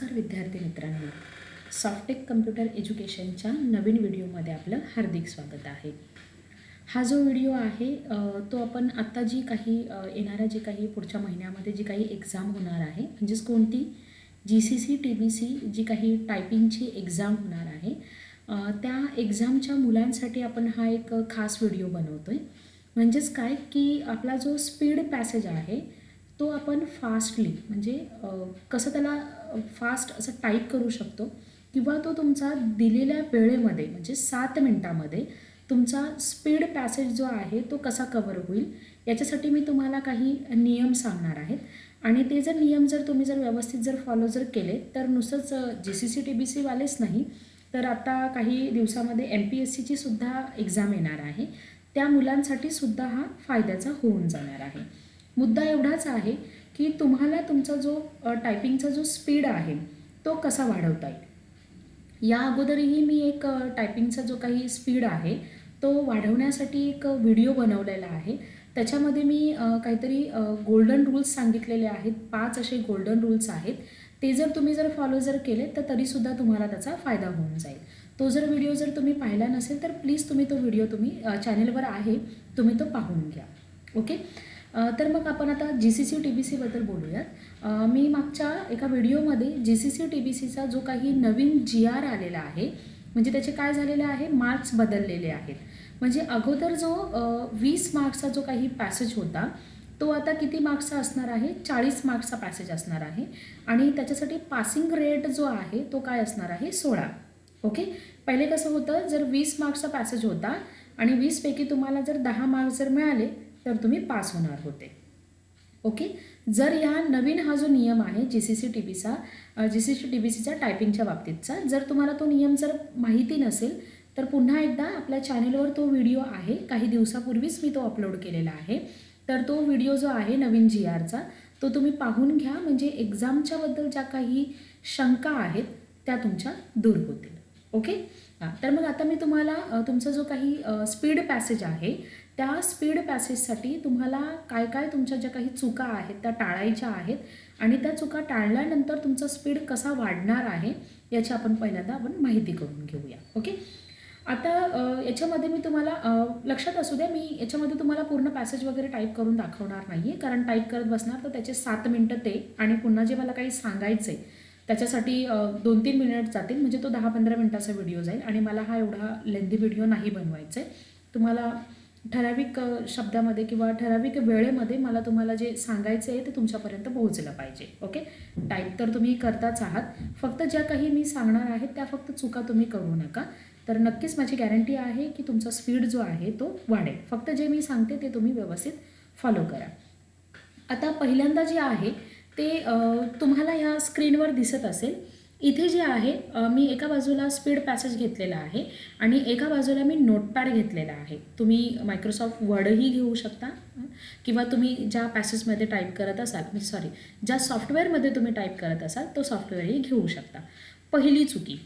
नमस्कार विद्यार्थी मित्रांनो. सॉफ्टेक कम्प्युटर एज्युकेशनच्या नवीन व्हिडिओमध्ये आपलं हार्दिक स्वागत आहे. हा जो व्हिडिओ आहे तो आपण आत्ता जी काही येणाऱ्या जे काही पुढच्या महिन्यामध्ये जी काही एक्झाम होणार आहे म्हणजेच कोणती? G C C T B C जी काही टायपिंगची एक्झाम होणार आहे त्या एक्झामच्या मुलांसाठी आपण हा एक खास व्हिडिओ बनवतो आहे म्हणजेच काय? की आपला जो स्पीड पॅसेज आहे तो आपण फास्टली म्हणजे कसं त्याला फास्ट असं टाईप करू शकतो. किंवा तो तुमचा दिलेल्या वेळेमध्ये म्हणजे सात मिनटामध्ये तुमचा स्पीड पॅसेज जो आहे तो कसा कवर होईल याच्यासाठी मी तुम्हाला काही नियम सांगणार आहेत. आणि ते जर नियम जर तुम्ही जर व्यवस्थित जर फॉलो जर केले तर नुसतंच G C C T B सीवालेच नाही. तर आता काही दिवसामध्ये एम पी एस सीची सुद्धा एक्झाम येणार आहे. त्या मुलांसाठी सुद्धा हा फायद्याचा होऊन जाणार आहे. मुद्दा एवढाच आहे की तुम्हाला तुमचा जो टायपिंगचा जो स्पीड आहे तो कसा वाढवता येईल? या अगोदरही मी एक टायपिंगचा जो काही स्पीड आहे तो वाढवण्यासाठी एक व्हिडिओ बनवलेला आहे. त्याच्यामध्ये मी काहीतरी गोल्डन रूल्स सांगितलेले आहेत. पाच असे गोल्डन रूल्स आहेत. ते जर तुम्ही जर फॉलो जर केले तर तरीसुद्धा तुम्हाला त्याचा फायदा होऊन जाईल. तो जर व्हिडिओ जर तुम्ही पाहिला नसेल तर प्लीज तुम्ही तो व्हिडिओ तुम्ही चॅनेलवर आहे तुम्ही तो पाहून घ्या. ओके तर मग आपण आता G C C T B सीबद्दल बोलूयात. मी मागच्या एका व्हिडिओमध्ये G C C T B सीचा जो काही नवीन जी आर आलेला आहे म्हणजे त्याचे काय झालेले आहे? मार्क्स बदललेले आहेत. म्हणजे अगोदर जो वीस मार्क्सचा जो काही पॅसेज होता तो आता किती मार्क्सचा असणार आहे? चाळीस मार्क्सचा पॅसेज असणार आहे. आणि त्याच्यासाठी पासिंग रेट जो आहे तो काय असणार आहे? सोळा. ओके? पहिले कसं होतं जर वीस मार्क्सचा पॅसेज होता आणि वीसपैकी तुम्हाला जर दहा मार्क्स जर मिळाले तर तुम्ही पास होणार होते. ओके जर ह्या नवीन हा जो नियम आहे जी सी सी टी बीचा G C C T B सीचा टायपिंगच्या बाबतीतचा जर तुम्हाला तो नियम जर माहिती नसेल तर पुन्हा एकदा आपल्या चॅनेलवर तो व्हिडिओ आहे. काही दिवसापूर्वीच मी तो अपलोड केलेला आहे. तर तो व्हिडिओ जो आहे नवीन जी आरचा तो तुम्ही पाहून घ्या. म्हणजे एक्झामच्याबद्दल ज्या काही शंका आहेत त्या तुमच्या दूर होतील. ओके तर मग आता मी तुम्हाला तुमचा जो काही स्पीड पॅसेज आहे त्या स्पीड पॅसेजसाठी तुम्हाला काय काय तुमच्या ज्या काही चुका आहेत त्या टाळायच्या आहेत आणि त्या चुका टाळल्यानंतर तुमचा स्पीड कसा वाढणार आहे याची आपण पहिल्यांदा आपण माहिती करून घेऊया. ओके आता याच्यामध्ये मी तुम्हाला लक्षात असू द्या मी याच्यामध्ये तुम्हाला पूर्ण पॅसेज वगैरे टाईप करून दाखवणार नाही आहे कारण टाईप करत बसणार तर त्याचे सात मिनटं ते आणि पुन्हा जे मला काही सांगायचं आहे त्याच्यासाठी दोन तीन मिनिट जातील. म्हणजे तो दहा पंधरा मिनटाचा व्हिडिओ जाईल आणि मला हा एवढा लेंदी व्हिडिओ नाही बनवायचा आहे तुम्हाला ठराविक शब्दामध्ये किंवा ठराविक वेळेमध्ये मला तुम्हाला जे सांगायचं आहे ते तुमच्यापर्यंत पोहोचलं पाहिजे. ओके? टाईप तर तुम्ही करताच आहात. फक्त ज्या काही मी सांगणार आहेत त्या फक्त चुका तुम्ही करू नका. तर नक्कीच माझी गॅरंटी आहे की तुमचा स्पीड जो आहे तो वाढेल. फक्त जे मी सांगते ते तुम्ही व्यवस्थित फॉलो करा. आता पहिल्यांदा जे आहे ते तुम्हाला ह्या स्क्रीनवर दिसत असेल. इथे जे आहे मी एका बाजूला स्पीड पॅसेज घेतलेला आहे आणि एका बाजूला मी नोटपॅड घेतलेला आहे. तुम्ही मायक्रोसॉफ्ट वर्डही घेऊ शकता किंवा तुम्ही ज्या पॅसेजमध्ये टाईप करत असाल म्हणजे सॉरी ज्या सॉफ्टवेअरमध्ये तुम्ही टाईप करत असाल तो सॉफ्टवेअरही घेऊ शकता. पहिली चुकी.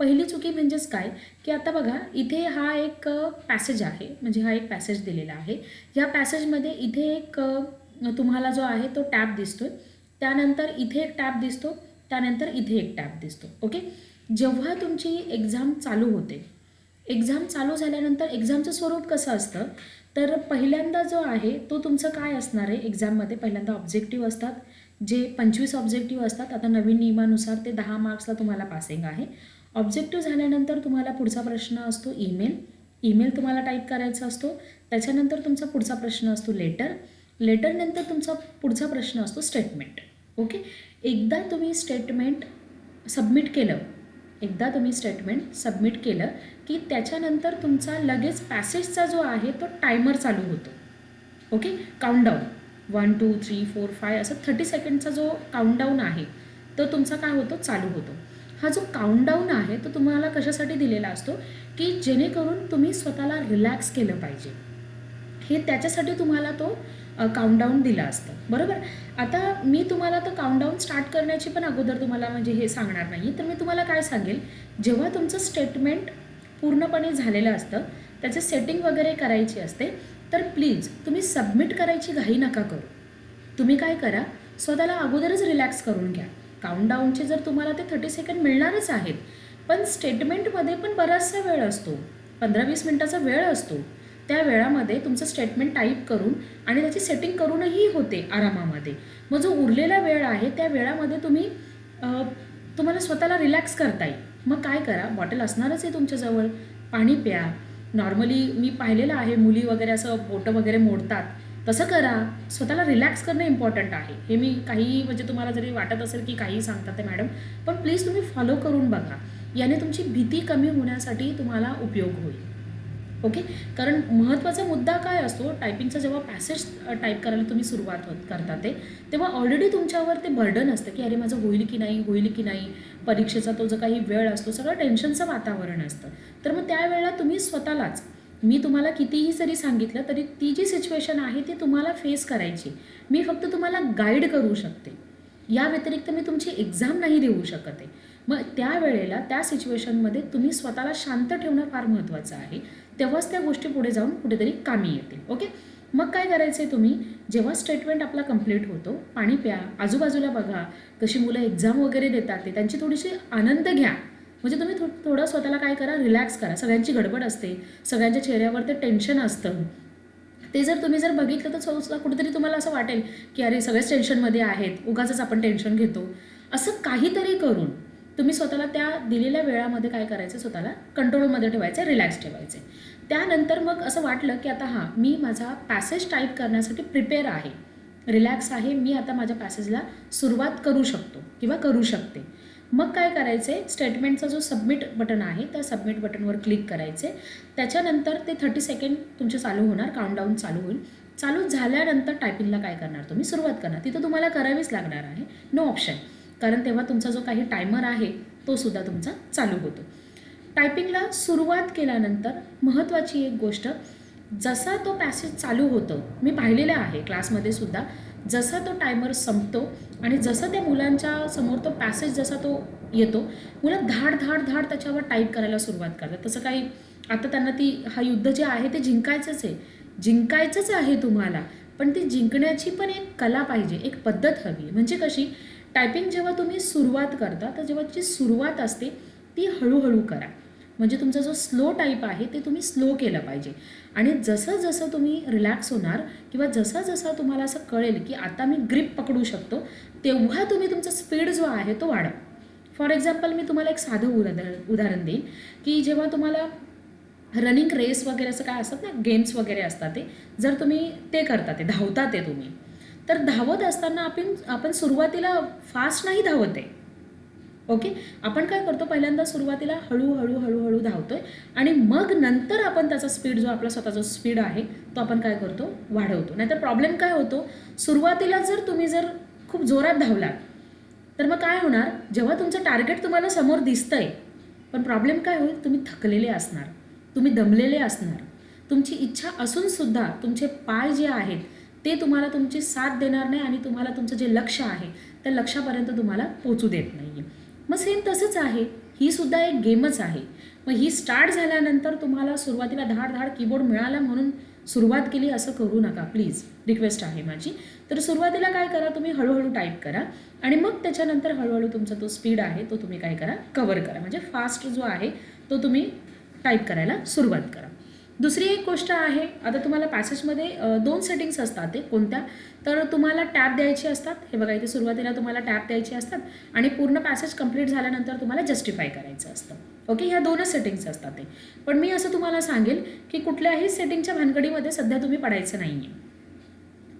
पहिली चुकी म्हणजेच काय? की आता बघा इथे हा एक पॅसेज आहे म्हणजे हा एक पॅसेज दिलेला आहे. या पॅसेजमध्ये इथे एक तुम्हाला जो आहे तो टॅब आहे त्यानंतर इथे एक टॅब दिसतो. त्यानंतर इथे एक टॅब दिसतो ओके? जेव्हा तुमची एक्झाम चालू होते एक्झाम चालू झाल्यानंतर एक्झामचं स्वरूप कसं असतं? तर पहिल्यांदा जो आहे तो तुमचं काय असणार आहे एक्झाममध्ये? पहिल्यांदा ऑब्जेक्टिव्ह असतात जे पंचवीस ऑब्जेक्टिव्ह असतात आता नवीन नियमानुसार ते दहा मार्क्सला तुम्हाला पासिंग आहे. ऑब्जेक्टिव्ह झाल्यानंतर तुम्हाला पुढचा प्रश्न असतो ईमेल ईमेल तुम्हाला टाईप करायचा असतो त्याच्यानंतर तुमचा पुढचा प्रश्न असतो लेटर लेटरनंतर तुमचा पुढचा प्रश्न असतो स्टेटमेंट ओके? एकदा तुम्ही स्टेटमेंट सबमिट केलं एकदा तुम्ही स्टेटमेंट सबमिट केलं की त्याच्यानंतर तुमचा लगेच पॅसेजचा जो आहे तो टायमर चालू होतो. Okay countdown one two three four five असं थर्टी सेकंडचा जो काउंटडाऊन आहे तो तुमचा काय होतो? चालू होतो. हा जो काउंटडाऊन आहे तो तुम्हाला कशासाठी दिलेला असतो? की जेणेकरून तुम्ही स्वतःला रिलॅक्स केलं पाहिजे. हे त्याच्यासाठी तुम्हाला तो काउंटडाऊन दिलं असतं. बरोबर? आता मी तुम्हाला तो काउंटडाऊन स्टार्ट करण्याची पण अगोदर तुम्हाला म्हणजे हे सांगणार नाही. तर मी तुम्हाला काय सांगेल? जेव्हा तुमचं स्टेटमेंट पूर्णपणे झालेलं असतं त्याचे सेटिंग वगैरे करायची असते तर प्लीज तुम्ही सबमिट करायची घाई नका करू. तुम्ही काय करा? स्वतःला अगोदरच रिलॅक्स करून घ्या. काउंटडाऊनचे जर तुम्हाला ते थर्टी सेकंड मिळणारच आहेत पण स्टेटमेंटमध्ये पण बराचसा वेळ असतो. पंधरा वीस मिनटाचा वेळ असतो. त्या वेळामध्ये तुमचं स्टेटमेंट टाईप करून आणि त्याची सेटिंग करूनही होते आरामामध्ये. मग जो उरलेला वेळ आहे त्या वेळामध्ये तुम्ही तुम्हाला स्वतःला रिलॅक्स करता येईल. मग काय करा बॉटल असणारच आहे तुमच्याजवळ. पाणी प्या. नॉर्मली मी पाहिलेलं आहे मुली वगैरे असं बोटं वगैरे मोडतात. तसं करा. स्वतःला रिलॅक्स करणं इम्पॉर्टंट आहे. हे मी काही म्हणजे तुम्हाला जरी वाटत असेल की काही सांगतात ते मॅडम पण प्लीज तुम्ही फॉलो करून बघा. याने तुमची भीती कमी होण्यासाठी तुम्हाला उपयोग होईल. ओके? कारण महत्त्वाचा मुद्दा काय असतो टायपिंगचा जेव्हा पॅसेज टाईप करायला तुम्ही सुरुवात होत करता ते तेव्हा ऑलरेडी तुमच्यावर ते बर्डन असतं की अरे माझं होईल की नाही होईल की नाही परीक्षेचा तो जो काही वेळ असतो सगळं टेन्शनचं वातावरण असतं. तर मग त्यावेळेला तुम्ही स्वतःलाच मी तुम्हाला कितीही जरी सांगितलं तरी ती जी सिच्युएशन आहे ती तुम्हाला फेस करायची. मी फक्त तुम्हाला गाईड करू शकते. या व्यतिरिक्त मी तुमची एक्झाम नाही देऊ शकत आहे. मग त्यावेळेला त्या सिच्युएशनमध्ये तुम्ही स्वतःला शांत ठेवणं फार महत्त्वाचं आहे. तेव्हाच त्या गोष्टी पुढे जाऊन कुठेतरी कामी येतील. ओके मग काय करायचं आहे तुम्ही? जेव्हा स्टेटमेंट आपला कंप्लीट होतो पाणी प्या. आजूबाजूला बघा. कशी मुलं एक्झाम वगैरे देतात ते त्यांची थोडीशी आनंद घ्या. म्हणजे तुम्ही थो थोडं स्वतःला काय करा? रिलॅक्स करा. सगळ्यांची गडबड असते. सगळ्यांच्या चेहऱ्यावर ते टेन्शन असतं. ते जर तुम्ही जर बघितलं तर स्वतः कुठेतरी तुम्हाला असं वाटेल की अरे सगळेच टेन्शनमध्ये आहेत. उगाच आपण टेन्शन घेतो. असं काहीतरी करून तुम्ही स्वतःला त्या दिलेल्या वेळामध्ये काय करायचं? स्वतःला कंट्रोलमध्ये ठेवायचं रिलॅक्स ठेवायचे. त्यानंतर मग असं वाटलं की आता हां मी माझा पॅसेज टाईप करण्यासाठी प्रिपेअर आहे. रिलॅक्स आहे मी आता माझ्या पॅसेजला सुरुवात करू शकतो किंवा करू शकते. मग काय करायचे स्टेटमेंटचा जो सबमिट बटन आहे त्या सबमिट बटनवर क्लिक करायचे त्याच्यानंतर ते थर्टी सेकंड तुमचे चालू होणार काउंटडाऊन चालू होईल. चालू झाल्यानंतर टायपिंगला काय करणार तुम्ही? सुरुवात करणार. तिथं तुम्हाला करावीच लागणार आहे. नो ऑप्शन कारण तेव्हा तुमचा जो काही टायमर आहे तो सुद्धा तुमचा चालू होतो. टायपिंगला सुरुवात केल्यानंतर महत्त्वाची एक गोष्ट जसा तो पॅसेज चालू होतो मी पाहिलेलं आहे क्लासमध्ये सुद्धा जसा तो टायमर संपतो आणि जसं त्या मुलांच्या समोर तो पॅसेज जसा तो येतो मुलं धाड धाड धाड त्याच्यावर टाईप करायला सुरुवात करतात. तसं काही आता त्यांना ती हा युद्ध जे आहे ते जिंकायचंच आहे. जिंकायचंच आहे तुम्हाला पण ती जिंकण्याची पण एक कला पाहिजे एक पद्धत हवी म्हणजे कशी? टायपिंग जेव्हा तुम्ही सुरुवात करता तर जेव्हा जी सुरुवात असते ती हळूहळू करा. म्हणजे तुमचा जो स्लो टाईप आहे ते तुम्ही स्लो केलं पाहिजे. आणि जसं जसं तुम्ही रिलॅक्स होणार किंवा जसं जसं तुम्हाला असं कळेल की आता मी ग्रिप पकडू शकतो तेव्हा तुम्ही तुमचा स्पीड जो आहे तो वाढवा. फॉर एक्झाम्पल मी तुम्हाला एक साधं उदाहरण उदाहरण देईन की जेव्हा तुम्हाला रनिंग रेस वगैरे असं काय असतात ना गेम्स वगैरे असतात ते जर तुम्ही ते करता ते धावता ते तुम्ही तर धावत असताना आपण आपण सुरुवातीला फास्ट नाही धावत आहे. ओके आपण काय करतो? पहिल्यांदा सुरुवातीला हळूहळू हळूहळू धावतोय. आणि मग नंतर आपण त्याचा स्पीड जो आपला स्वतःचा स्पीड आहे तो आपण काय करतो? वाढवतो. नाहीतर प्रॉब्लेम काय होतो? सुरुवातीला जर तुम्ही जर खूप जोरात धावलात तर मग काय होणार? जेव्हा तुमचं टार्गेट तुम्हाला समोर दिसतंय पण प्रॉब्लेम काय होईल? तुम्ही थकलेले असणार तुम्ही दमलेले असणार. तुमची इच्छा असूनसुद्धा तुमचे पाय जे आहेत ते तुम्हाला तुमची साथ देणार नाही आणि तुम्हाला तुमचं जे लक्ष आहे त्या लक्षापर्यंत तुम्हाला पोचू देत नाही आहे मग सेम तसंच आहे. ही सुद्धा एक गेमच आहे. मग ही स्टार्ट झाल्यानंतर तुम्हाला सुरुवातीला धाड धाड कीबोर्ड मिळाला म्हणून सुरुवात केली असं करू नका. प्लीज रिक्वेस्ट आहे माझी. तर सुरुवातीला काय करा तुम्ही? हळूहळू टाईप करा. आणि मग त्याच्यानंतर हळूहळू तुमचा तो स्पीड आहे तो तुम्ही काय करा? कवर करा. म्हणजे फास्ट जो आहे तो तुम्ही टाईप करायला सुरुवात करा. दुसरी एक गोष्ट आहे आता तुम्हाला पॅसेजमध्ये दोन सेटिंग्स असतात ते कोणत्या? तर तुम्हाला टॅप द्यायचे असतात हे बघा इथे सुरुवातीला तुम्हाला टॅप द्यायचे असतात आणि पूर्ण पॅसेज कंप्लीट झाल्यानंतर तुम्हाला जस्टिफाय करायचं असतं. ओके ह्या दोनच सेटिंग्स असतात ते. पण मी असं तुम्हाला सांगेल की कुठल्याही सेटिंगच्या भानगडीमध्ये सध्या तुम्ही पडायचं नाही आहे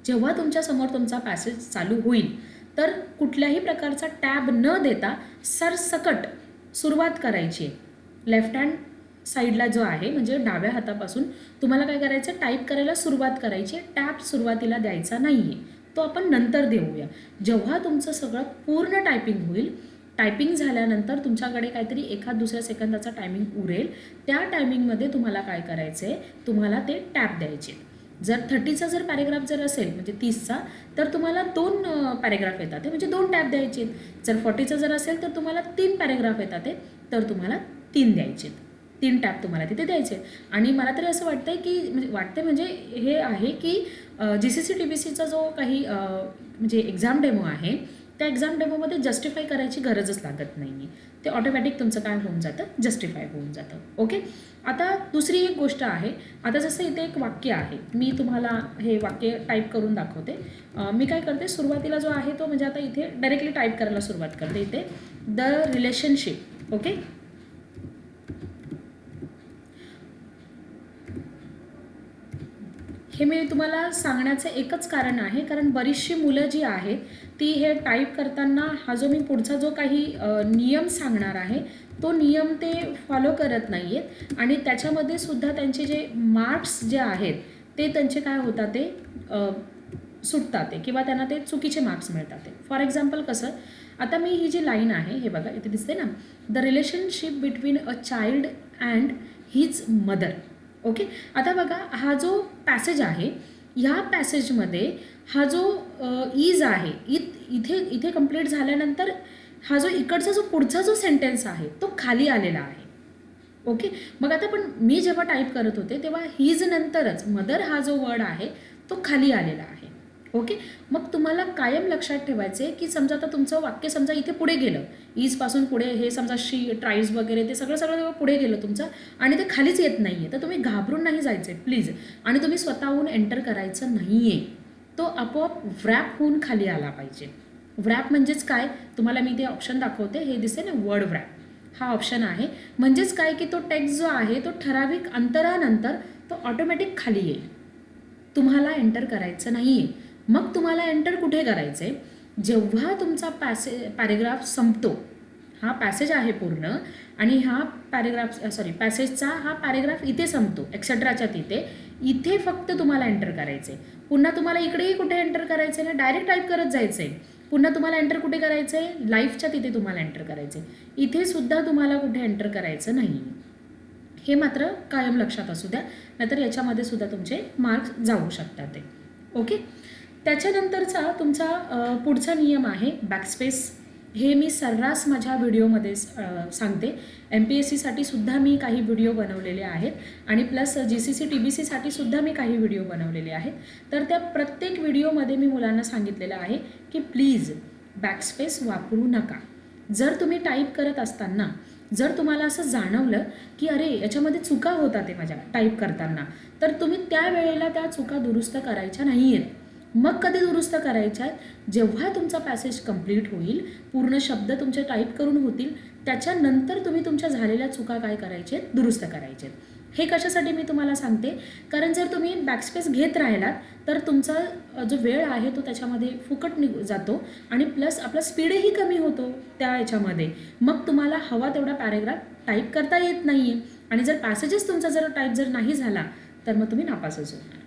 जेव्हा तुमच्यासमोर तुमचा पॅसेज चालू होईल तर कुठल्याही प्रकारचा टॅब न देता सरसकट सुरुवात करायची आहे. लेफ्ट हँड साईडला जो आहे म्हणजे डाव्या हातापासून तुम्हाला काय करायचं टाईप करायला सुरुवात करायची आहे. टॅप सुरुवातीला द्यायचा नाही आहे तो आपण नंतर देऊया. जेव्हा तुमचं सगळं पूर्ण टायपिंग होईल टायपिंग झाल्यानंतर तुमच्याकडे काहीतरी एखाद दुसऱ्या सेकंदाचा टायमिंग उरेल. त्या टायमिंगमध्ये तुम्हाला काय करायचं आहे तुम्हाला ते टॅप द्यायचे जर थर्टीचा जर पॅरेग्राफ जर असेल म्हणजे तीसचा तर तुम्हाला दोन पॅरेग्राफ येतात ते म्हणजे दोन टॅप द्यायचे जर फॉर्टीचा जर असेल तर तुम्हाला तीन पॅरेग्राफ येतात ते तर तुम्हाला तीन द्यायचे तीन टॅप तुम्हाला तिथे द्यायचे. आणि मला तरी असं वाटतंय की म्हणजे वाटते म्हणजे हे आहे की G C C T B सीचा जो काही म्हणजे एक्झाम डेमो आहे त्या एक्झाम डेमोमध्ये जस्टिफाय करायची गरजच लागत नाही आहे ते ऑटोमॅटिक तुमचं काय होऊन जातं? जस्टिफाय होऊन जातं. ओके आता दुसरी एक गोष्ट आहे. आता जसं इथे एक वाक्य आहे. मी तुम्हाला हे वाक्य टाईप करून दाखवते. मी काय करते? सुरुवातीला जो आहे तो म्हणजे आता इथे डायरेक्टली टाईप करायला सुरुवात करते इथे. द रिलेशनशिप ओके हे मी तुम्हाला सांगण्याचं एकच कारण आहे. कारण बरीचशी मुलं जी आहेत ती हे टाईप करताना हा जो मी पुढचा जो काही नियम सांगणार आहे तो नियम ते फॉलो करत नाही आहेत आणि त्याच्यामध्ये सुद्धा त्यांचे जे मार्क्स जे आहेत ते त्यांचे काय होतात ते सुटतात ते किंवा त्यांना ते चुकीचे मार्क्स मिळतात ते. फॉर एक्झाम्पल कसं आता मी ही जी लाईन आहे हे बघा इथे दिसते ना the relationship between a child and his mother okay? आता बघा हा जो पॅसेज आहे ह्या पॅसेजमध्ये हा जो इज आहे इत इथे इथे कंप्लीट झाल्यानंतर हा जो इकडचा जो पुढचा जो सेंटेन्स आहे तो खाली आलेला आहे. ओके? मग आता पण मी जेव्हा टाईप करत होते तेव्हा हीज नंतरच मदर हा जो वर्ड आहे तो खाली आलेला आहे. ओके मग तुम्हाला कायम लक्षात ठेवायचे की समजा आता तुमचं वाक्य समजा इथे पुढे गेलं. ईजपासून पुढे हे समजा शी ट्राईज वगैरे ते सगळं सगळं पुढे गेलं तुमचं आणि ते खालीच येत नाही आहे तर तुम्ही घाबरून नाही जायचं आहे प्लीज आणि तुम्ही स्वतःहून एंटर करायचं नाही आहे तो आपोआप व्रॅप होऊन खाली आला पाहिजे. व्रॅप म्हणजेच काय? तुम्हाला मी ते ऑप्शन दाखवते. हे दिसते ना वर्ड व्रॅप हा ऑप्शन आहे. म्हणजेच काय? की तो टेक्स्ट जो आहे तो ठराविक अंतरानंतर तो ऑटोमॅटिक खाली येईल. तुम्हाला एंटर करायचं नाही आहे मग तुम्हाला एंटर कुठे करायचं आहे जेव्हा तुमचा पॅसे पॅरेग्राफ संपतो हा पॅसेज आहे पूर्ण आणि हा पॅरेग्राफ सॉरी पॅसेजचा हा पॅरेग्राफ इथे संपतो एक्सेट्राच्या तिथे इथे फक्त तुम्हाला एंटर करायचं आहे पुन्हा तुम्हाला इकडेही कुठे एंटर करायचं आहे ना डायरेक्ट टाईप करत जायचं आहे पुन्हा तुम्हाला एंटर कुठे करायचं आहे लाईफच्या तिथे तुम्हाला एंटर करायचं आहे इथे सुद्धा तुम्हाला कुठे एंटर करायचं नाही. हे मात्र कायम लक्षात असू द्या नाहीतर याच्यामध्ये सुद्धा तुमचे मार्क्स जाऊ शकतात ते. ओके? त्याच्यानंतरचा तुमचा पुढचा नियम आहे बॅकस्पेस हे मी सर्रास माझ्या व्हिडिओमध्ये सांगते. एम पी एस सीसाठी सुद्धा मी काही व्हिडिओ बनवलेले आहेत आणि plus G C C T B सीसाठी सुद्धा मी काही व्हिडिओ बनवलेले आहेत. तर त्या प्रत्येक व्हिडिओमध्ये मी मुलांना सांगितलेलं आहे की प्लीज बॅकस्पेस वापरू नका. जर तुम्ही टाईप करत असताना जर तुम्हाला असं जाणवलं की अरे याच्यामध्ये चुका होतात ते माझ्या टाईप करताना तर तुम्ही त्या वेळेला त्या चुका दुरुस्त करायच्या नाही आहेत मग कधी दुरुस्त करायच्या? आहेत जेव्हा तुमचा पॅसेज कंप्लीट होईल पूर्ण शब्द तुमचे टाईप करून होतील त्याच्यानंतर तुम्ही तुमच्या झालेल्या चुका काय करायचे? आहेत दुरुस्त करायचे. आहेत हे कशासाठी मी तुम्हाला सांगते? कारण जर तुम्ही बॅकस्पेस घेत राहिलात तर तुमचा जो वेळ आहे तो त्याच्यामध्ये फुकट निघ जातो आणि प्लस आपला स्पीडही कमी होतो त्या याच्यामध्ये. मग तुम्हाला हवा तेवढा पॅरेग्राफ टाईप करता येत नाही आहे आणि जर पॅसेजेस तुमचा जर टाईप जर नाही झाला तर मग तुम्ही नापासच होणार.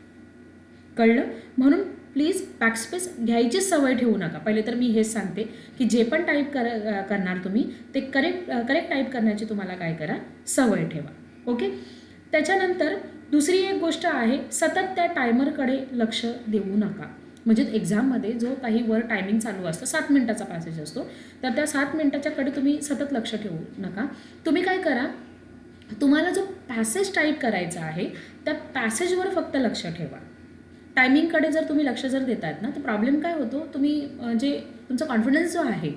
कळलं? म्हणून प्लीज बॅकस्पेस घ्यायची सवय ठेवू नका. पहिले तर मी हेच सांगते की जे पण टाईप कर करणार तुम्ही ते करेक्ट करेक्ट टाईप करण्याची तुम्हाला काय करा सवय ठेवा. ओके त्याच्यानंतर दुसरी एक गोष्ट आहे सतत त्या टायमरकडे लक्ष देऊ नका. म्हणजे एक्झाममध्ये जो काही वर टायमिंग चालू असतं सात मिनटाचा पॅसेज असतो तर त्या सात मिनटाच्याकडे तुम्ही सतत लक्ष ठेवू नका. तुम्ही काय करा तुम्हाला जो पॅसेज टाईप करायचा आहे त्या पॅसेजवर फक्त लक्ष ठेवा. टायमिंगकडे जर तुम्ही लक्ष जर देतायत ना तर प्रॉब्लेम काय होतो? तुम्ही जे तुमचा कॉन्फिडन्स जो आहे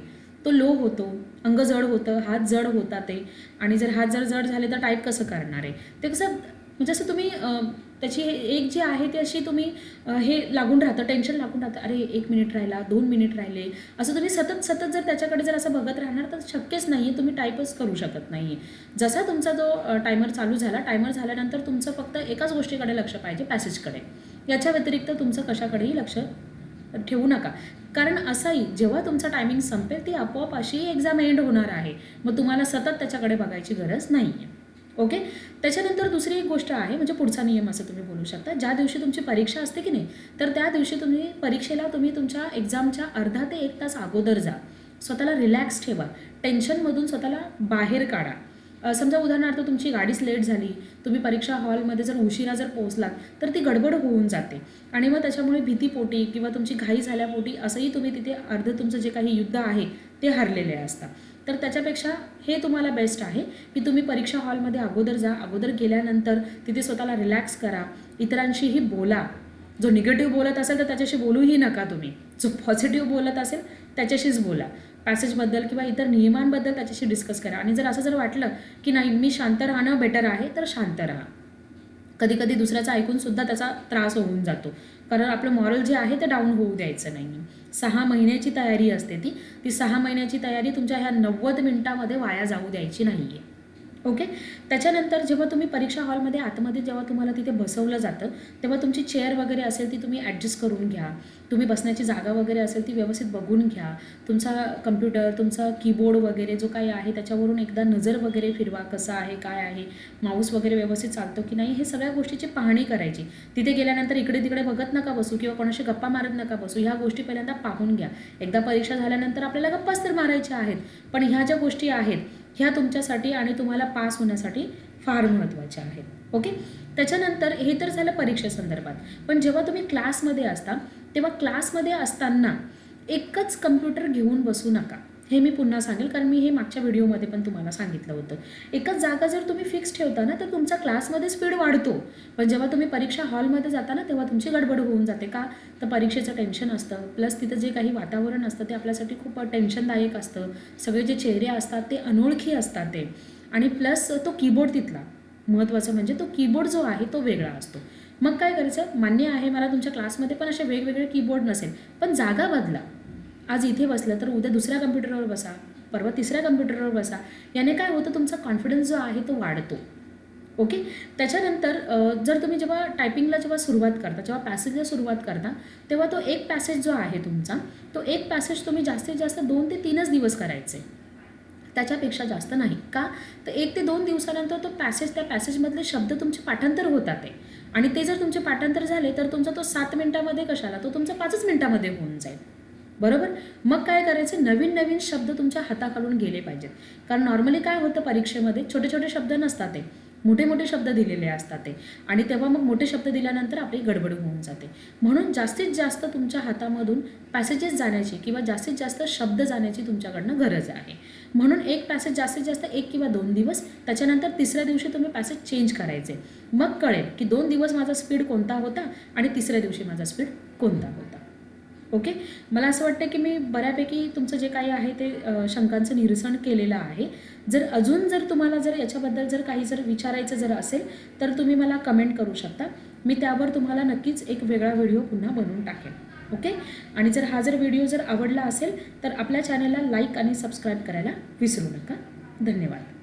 तो लो होतो. अंग जड होतं हात जड होतात ते. आणि जर हात जर जड झाले तर टाईप कसं करणार आहे? ते कसं म्हणजे असं तुम्ही त्याची हे- एक जी आहे ती अशी तुम्ही हे लागून राहतं टेन्शन लागून राहतं. अरे एक मिनिट राहिला दोन मिनिट राहिले. असं तुम्ही सतत सतत जर त्याच्याकडे जर असं बघत राहणार तर शक्यच नाही आहे तुम्ही टाईपच करू शकत नाही आहे जसा तुमचा जो टायमर चालू झाला टायमर झाल्यानंतर तुमचं फक्त एकाच गोष्टीकडे लक्ष पाहिजे पॅसेजकडे याच्या व्यतिरिक्त तुमचं कशाकडेही लक्ष ठेवू नका. कारण असंही जेव्हा तुमचा टायमिंग संपेल ती आपोआप अशी एक्झाम एंड होणार आहे. मग तुम्हाला सतत त्याच्याकडे बघायची गरज नाही आहे ओके त्याच्यानंतर दुसरी एक गोष्ट आहे म्हणजे पुढचा नियम असं तुम्ही बोलू शकता. ज्या दिवशी तुमची परीक्षा असते की नाही तर त्या दिवशी तुम्ही परीक्षेला तुम्ही तुमच्या एक्झामच्या अर्धा ते एक तास अगोदर जा. स्वतःला रिलॅक्स ठेवा. टेन्शनमधून स्वतःला बाहेर काढा. समजा उदाहरणार्थ तुमची गाडीच लेट झाली तुम्ही परीक्षा हॉलमध्ये जर उशिरा जर पोहोचलात तर ती गडबड होऊन जाते. आणि मग त्याच्यामुळे भीतीपोटी किंवा तुमची घाई झाल्यापोटी असंही तुम्ही तिथे अर्ध तुमचं जे काही युद्ध आहे ते हरलेले असतात तर त्याच्यापेक्षा हे तुम्हाला बेस्ट आहे की तुम्ही परीक्षा हॉलमध्ये अगोदर जा अगोदर गेल्यानंतर तिथे स्वतःला रिलॅक्स करा इतरांशीही बोला. जो निगेटिव्ह बोलत असेल तर त्याच्याशी बोलूही नका तुम्ही. जो पॉझिटिव्ह बोलत असेल त्याच्याशीच बोला. पॅसेजबद्दल किंवा इतर नियमांबद्दल त्याच्याशी डिस्कस करा. आणि जर असं जर वाटलं की नाही मी शांत राहणं बेटर आहे तर शांत राहा. कधी कधी दुसऱ्याचं ऐकूनसुद्धा त्याचा त्रास होऊन जातो. कारण आपलं मॉरल जे आहे ते डाऊन होऊ द्यायचं नाही. सहा महिन्याची तयारी असते ती. ती सहा महिन्याची तयारी तुमच्या ह्या नव्वद मिनिटामध्ये वाया जाऊ द्यायची नाही आहे ओके? त्याच्यानंतर जेव्हा तुम्ही परीक्षा हॉलमध्ये आतमध्ये जेव्हा तुम्हाला तिथे बसवलं जातं तेव्हा तुमची चेअर वगैरे असेल ती तुम्ही ॲडजस्ट करून घ्या. तुम्ही बसण्याची जागा वगैरे असेल ती व्यवस्थित बघून घ्या. तुमचा कम्प्युटर तुमचा कीबोर्ड वगैरे जो काही आहे त्याच्यावरून एकदा नजर वगैरे फिरवा कसं आहे काय आहे माऊस वगैरे व्यवस्थित चालतो की नाही हे सगळ्या गोष्टीची पाहणी करायची. तिथे गेल्यानंतर इकडे तिकडे बघत नका बसू किंवा कोणाशी गप्पा मारत नका बसू. ह्या गोष्टी पहिल्यांदा पाहून घ्या. एकदा परीक्षा झाल्यानंतर आपल्याला गप्पाच तर मारायच्या आहेत. पण ह्या ज्या गोष्टी आहेत ह्या तुमच्यासाठी आणि तुम्हाला पास होण्यासाठी फार महत्त्वाच्या आहेत. ओके? त्याच्यानंतर हे तर झालं परीक्षेसंदर्भात पण जेव्हा तुम्ही क्लासमध्ये असता तेव्हा क्लासमध्ये असताना एकच कम्प्युटर घेऊन बसू नका. हे मी पुन्हा सांगेल कारण मी हे मागच्या व्हिडिओमध्ये पण तुम्हाला सांगितलं होतं. एकच जागा जर तुम्ही फिक्स ठेवता ना तर तुमचा क्लासमध्ये स्पीड वाढतो. पण जेव्हा तुम्ही परीक्षा हॉलमध्ये जाता ना तेव्हा तुमची गडबड होऊन जाते का? तर परीक्षेचं टेन्शन असतं. प्लस तिथं जे काही वातावरण असतं ते आपल्यासाठी खूप टेन्शनदायक असतं. सगळे जे चेहरे असतात ते अनोळखी असतात ते. आणि प्लस तो कीबोर्ड तिथला. महत्त्वाचं म्हणजे तो कीबोर्ड जो आहे तो वेगळा असतो. मग काय करायचं? मान्य आहे मला तुमच्या क्लासमध्ये पण असे वेगवेगळे कीबोर्ड नसेल पण जागा बदला. आज इथे बसलं तर उद्या दुसऱ्या कम्प्युटरवर बसा परवा तिसऱ्या कम्प्युटरवर बसा. याने काय होतं तुमचा कॉन्फिडन्स जो आहे तो वाढतो. ओके? त्याच्यानंतर जर तुम्ही जेव्हा टायपिंगला जेव्हा सुरुवात करता जेव्हा पॅसेजला सुरुवात करता तेव्हा तो एक पॅसेज जो आहे तुमचा तो एक पॅसेज तुम्ही जास्तीत जास्त दोन ते तीनच दिवस करायचे. त्याच्यापेक्षा जास्त नाही. का? तर एक ते दोन दिवसानंतर तो पॅसेज त्या पॅसेजमधले शब्द तुमचे पाठांतर होतात ते आणि ते जर तुमचे पाठांतर झाले तर तुमचा तो सात मिनिटामध्ये कशाला? तो तुमचा पाचच मिनिटामध्ये होऊन जाईल. बरोबर? मग काय करायचं? नवीन नवीन शब्द तुमच्या हाताखालून गेले पाहिजेत. कारण नॉर्मली काय होतं परीक्षेमध्ये? छोटे छोटे शब्द नसतात ते. मोठे मोठे शब्द दिलेले असतात ते. आणि तेव्हा मग मोठे शब्द दिल्यानंतर आपली गडबड होऊन जाते. म्हणून जास्तीत जास्त तुमच्या हातामधून पॅसेजेस जाण्याची किंवा जास्तीत जास्त शब्द जाण्याची तुमच्याकडनं गरज आहे. म्हणून एक पॅसेज जास्तीत जास्त एक किंवा दोन दिवस त्याच्यानंतर तिसऱ्या दिवशी तुम्ही पॅसेज चेंज करायचे. मग कळेल की दोन दिवस माझा स्पीड कोणता होता आणि तिसऱ्या दिवशी माझा स्पीड कोणता होता. ओके? मला असं वाटतं की मी बऱ्यापैकी तुमचं जे काही आहे ते शंकांचं निरसन केलेलं आहे. जर अजून जर तुम्हाला जर याच्याबद्दल जर काही जर विचारायचं जर असेल तर तुम्ही मला कमेंट करू शकता. मी त्यावर तुम्हाला नक्कीच एक वेगळा व्हिडिओ पुन्हा बनवून टाकेन. ओके? आणि जर हा जर व्हिडिओ जर आवडला असेल तर आपल्या चॅनलला लाईक आणि सबस्क्राईब करायला विसरू नका. धन्यवाद.